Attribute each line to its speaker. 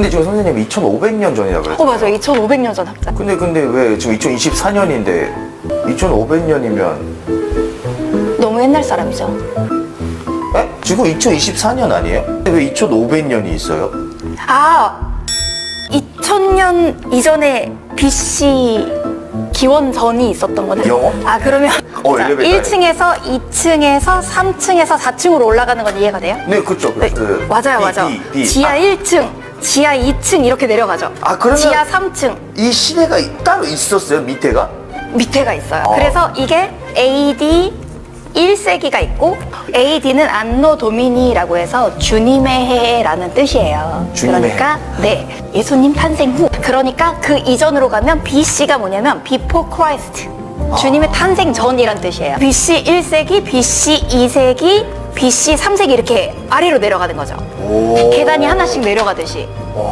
Speaker 1: 근데 지금 선생님이 2500년 전이라
Speaker 2: 어
Speaker 1: 그랬죠.
Speaker 2: 맞아요 2500년 전 학자
Speaker 1: 근데 근데 왜 지금 2024년인데 2500년이면
Speaker 2: 너무 옛날 사람이죠
Speaker 1: 에? 지금 2024년 아니에요? 근데 왜 2500년이 있어요?
Speaker 2: 아 2000년 이전에 BC 기원 전이 있었던 거네
Speaker 1: 영어?
Speaker 2: 아 그러면
Speaker 1: 어,
Speaker 2: 자,
Speaker 1: 엘리베이터에.
Speaker 2: 1층에서 2층에서 3층에서 4층으로 올라가는 건 이해가 돼요?
Speaker 1: 네, 그렇죠.
Speaker 2: 네,
Speaker 1: 그,
Speaker 2: 맞아요,
Speaker 1: B,
Speaker 2: 맞아요.
Speaker 1: B, B.
Speaker 2: 지하
Speaker 1: 아,
Speaker 2: 1층, 지하 2층 이렇게 내려가죠.
Speaker 1: 아, 그러면-
Speaker 2: 지하 3층
Speaker 1: 이 시대가 따로 있었어요, 밑에가?
Speaker 2: 밑에가 있어요.
Speaker 1: 어.
Speaker 2: 그래서 이게 AD 1세기가 있고 AD는 안노 도미니라고 해서 주님의 해라는 뜻이에요.
Speaker 1: 주님의
Speaker 2: 그러니까 네 예수님 탄생 후. 그러니까 그 이전으로 가면 BC가 뭐냐면 Before Christ. 주님의 탄생 전이란 뜻이에요. BC 1세기, BC 2세기, BC 3세기 이렇게 아래로 내려가는 거죠.
Speaker 1: 오.
Speaker 2: 계단이 하나씩 내려가듯이.
Speaker 1: 와.